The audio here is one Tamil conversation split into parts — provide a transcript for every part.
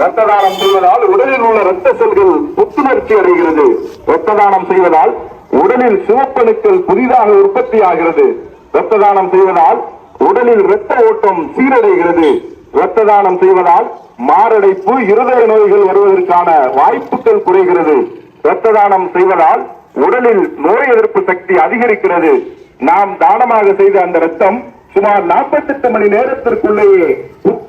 ரத்த தானம் செய்வதால் உடலில் உள்ள ரத்த செல்கள் புத்துணர்ச்சி அடைகிறது. ரத்த தானம் செய்வதால் உடலில் சிவப்பணுக்கள் புதிதாக உற்பத்தி ஆகிறது. ரத்த தானம் செய்வதால் உடலில் இரத்த ஓட்டம் சீரடைகிறது. ரத்த தானம் செய்வதால் மாரடைப்பு இருதய நோய்கள் வருவதற்கான வாய்ப்புகள் குறைகிறது. ரத்த தானம் செய்வதால் உடலில் நோய் எதிர்ப்பு சக்தி அதிகரிக்கிறது. நாம் தானமாக செய்த அந்த ரத்தம் சுமார் 48 மணி நேரத்திற்குள்ளேயே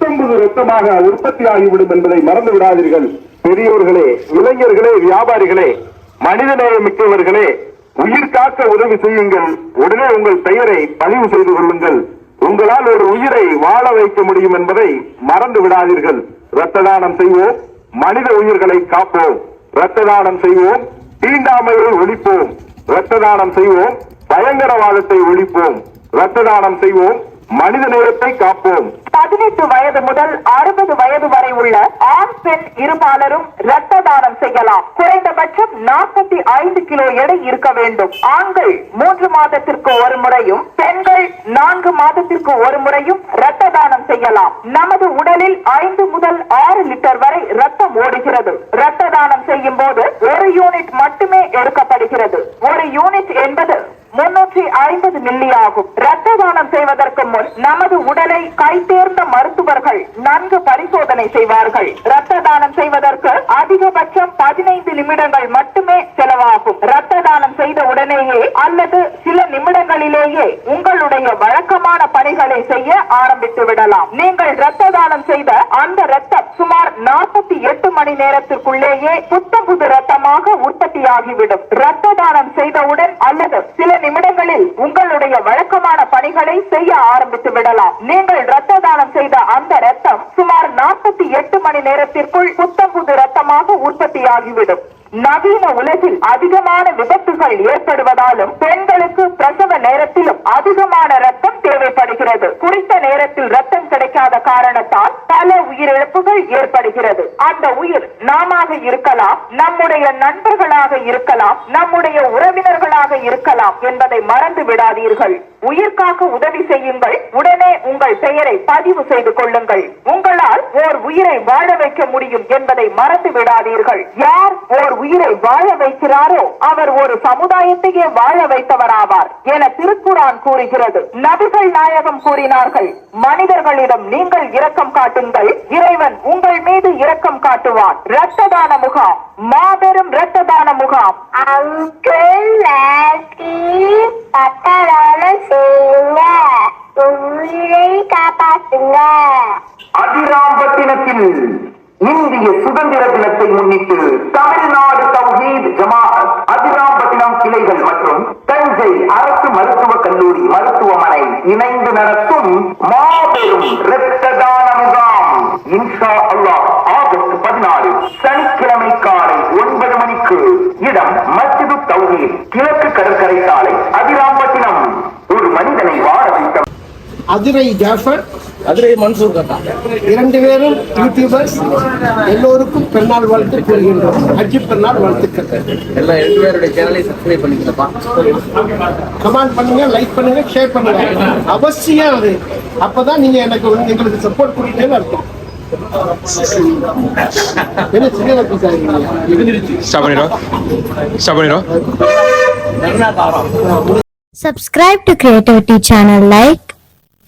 புத்தம்புது ரத்தமாக உற்பத்தி ஆகிவிடும் என்பதை மறந்து விடாதீர்கள். பெரியோர்களே இளைஞர்களே வியாபாரிகளே மனிதநேயம் மிக்கவர்களே உயிர் காக்க உதவி செய்யுங்கள். உடனே உங்கள் பெயரை பதிவு செய்து கொள்ளுங்கள். உங்களால் ஒரு உயிரை வாழ வைக்க முடியும் என்பதை மறந்து விடாதீர்கள். இரத்த தானம் செய்வோம் மனித உயிர்களை காப்போம். இரத்த தானம் செய்வோம் தீண்டாமையை ஒழிப்போம். இரத்த தானம் செய்வோம் பயங்கரவாதத்தை ஒழிப்போம். இரத்த தானம் செய்வோம் மனித நேயத்தை காப்போம். பதினெட்டு வயது முதல் அறுபது வயது வரை உள்ள ஆண் பெண் இருபாலரும் ரத்த தானம் செய்யலாம். குறைந்தபட்சம் நாற்பத்தி ஐந்து கிலோ எடை இருக்க வேண்டும். ஆண்கள் மூன்று மாதத்திற்கு ஒரு முறையும் பெண்கள் நான்கு மாதத்திற்கு ஒரு முறையும் ரத்த தானம் செய்யலாம். நமது உடலில் ஐந்து முதல் ஆறு லிட்டர் வரை ரத்தம் ஓடுகிறது. ரத்த தானம் செய்யும் போது ஒரு யூனிட் மட்டுமே எடுக்கப்படுகிறது. ஒரு யூனிட் என்பது ஐம்பது மில்லி ஆகும் ரத்த தானம் செய்வதற்கு முன் நமது உடலை கைதேர்ந்த மருத்துவர்கள் நன்கு பரிசோதனை செய்வார்கள். ரத்த தானம் செய்வதற்கு அதிகபட்சம் பதினைந்து நிமிடங்கள் மட்டுமே செலவாகும். ரத்த தானம் செய்த உடனேயே அல்லது சில உங்களுடைய வழக்கமான பணிகளை செய்ய ஆரம்பித்து விடலாம். நீங்கள் ரத்த தானம் செய்த அந்த ரத்தம் சுமார் நாற்பத்தி எட்டு மணி நேரத்திற்குள்ளேயே புத்தம் புது ரத்தமாக உற்பத்தியாகிவிடும். ரத்த தானம் செய்தவுடன் அல்லது சில நிமிடங்களில் உங்களுடைய வழக்கமான பணிகளை செய்ய ஆரம்பித்து விடலாம். நீங்கள் ரத்த தானம் செய்த அந்த ரத்தம் சுமார் நாற்பத்தி எட்டு மணி நேரத்திற்குள் புத்தம் புது ரத்தமாக உற்பத்தியாகிவிடும். நவீன உலகில் அதிகமான விபத்துகள் ஏற்படுவதாலும் பெண்களுக்கு பிரசவ நேரத்திலும் அதிகமான ரத்தம் தேவைப்படுகிறது. குறித்த நேரத்தில் ரத்தம் கிடைக்காத காரணத்தால் பல உயிரிழப்புகள் ஏற்படுகிறது. அந்த உயிர் நாமாக இருக்கலாம் நம்முடைய நண்பர்களாக இருக்கலாம் நம்முடைய உறவினர்களாக இருக்கலாம் என்பதை மறந்து விடாதீர்கள். உயிர்காக்க உதவி செய்யுங்கள். உடனே உங்கள் பெயரை பதிவு செய்து கொள்ளுங்கள். உயிரை வாழ வைக்க முடியும் என்பதை மறந்து விடாதீர்கள். யார் ஓர் உயிரை வாழ வைக்கிறாரோ அவர் ஒரு சமுதாயத்தையே வாழ வைத்தவராவார் என திருக்குரான் கூறுகிறது. நபிகள் நாயகம் கூறினார்கள் மனிதர்களிடம் நீங்கள் இரக்கம் காட்டுங்கள் இறைவன் உங்கள் மீது இரக்கம் காட்டுவான். இரத்த தான முகாம் மாபெரும் இரத்த தான முகாம் செய்யுங்க உயிரை காப்பாத்துங்க தினத்தில் இந்திய சுதந்திர தினத்தை முன்னிட்டு தமிழ்நாடு தௌஹீத் ஜமாஅத் அதிராம்பட்டினம் கிளைகள் மற்றும் தஞ்சை அரசு மருத்துவக் கல்லூரி மருத்துவமனை இணைந்து நடத்தும் மாபெரும் இரத்த தான முகாம். இன்ஷா அல்லாஹ் ஆகஸ்ட் பதினாறு சனிக்கிழமை காலை ஒன்பது மணிக்கு இடம் மஸ்ஜிது தௌஹீத் கிழக்கு கடற்கரை சாலை அதிராம்பட்டினம் ஒரு மனிதனை வாழ வைத்த அதிரை ஜாஃபர் அதிரை மன்சூர் கட்டா இரண்டு பேரும் யூடியூபர்ஸ். எல்லோருக்கும் பெருநாள் வாழ்த்து கூறுகின்றோம். ஹஜ்ஜி பெருநாள் வாழ்த்துக்கள். எல்லா ரெண்டு பேருடைய சேனலை சப்ஸ்கிரைப் பண்ணிக்கிறப்பா கமெண்ட் பண்ணுங்க லைக் பண்ணுங்க ஷேர் பண்ணுங்க. அவசியம் அது. அப்பதான் நீங்க எனக்கு வந்து எங்களுக்கு சப்போர்ட் கொடுத்தேன்னு அர்த்தம். என்ன சின்ன பேசாதீங்க. Stop பண்ணிடும் ஸ்டாப் பண்ணிடும் Subscribe